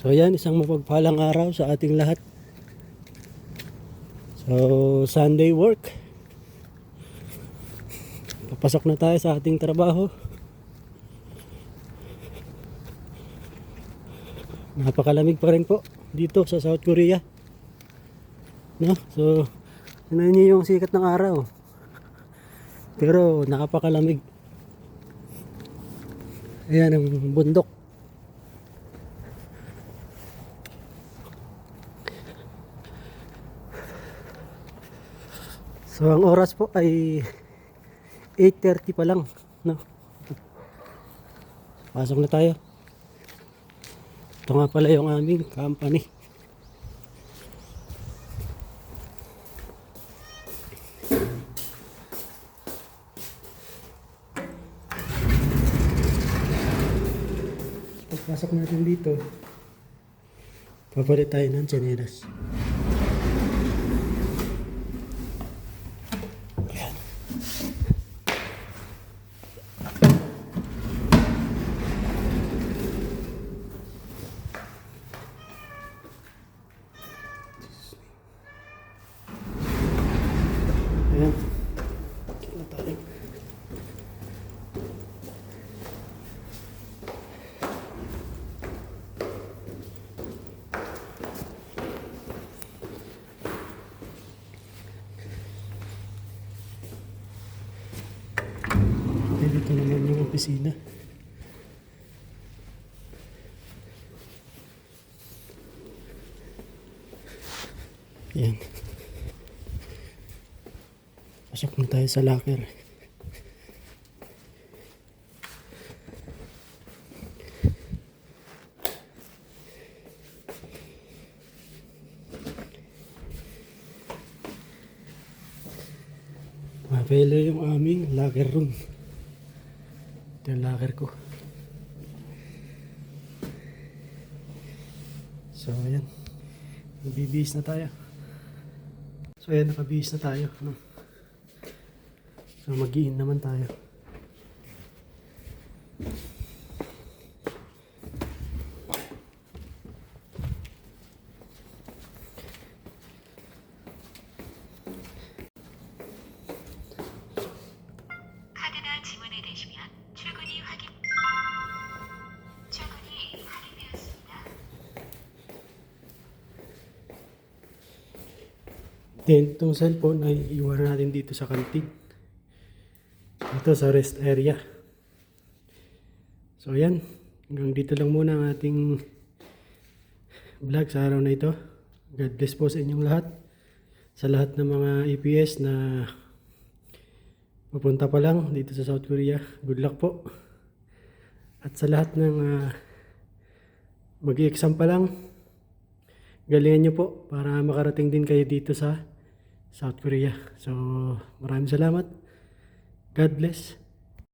So yan, isang mapagpalang araw sa ating lahat. So, Sunday work. Papasok na tayo sa ating trabaho. Napakalamig pa rin po dito sa South Korea. No? So, tingnan niyo yung sikat ng araw. Pero nakapakalamig. Ayan ang bundok. So ang oras po ay 8.30 pa lang. No? Pasok na tayo. Ito nga pala yung aming company. Pagpasok natin dito, papalit tayo ng tsinelas. Ayan. Ayan. Kaya na tayo. Ay, dito naman yung opisina. Yan. Pasok na tayo sa locker. Mapele yung aming locker room. Ito yung locker ko. So, ayan. Nabibihis na tayo. So, ayan, nakabihis na tayo. No? So, mag naman tayo. Then, itong cellphone ay iwanan natin dito sa kantin. Ito sa rest area. So, ayan. Hanggang dito lang muna ang ating vlog sa araw na ito. God bless po sa inyong lahat. Sa lahat ng mga EPS na papunta pa lang dito sa South Korea. Good luck po. At sa lahat ng ah, mag-exam pa lang, galingan nyo po para makarating din kayo dito sa South Korea. So, maraming salamat. God bless.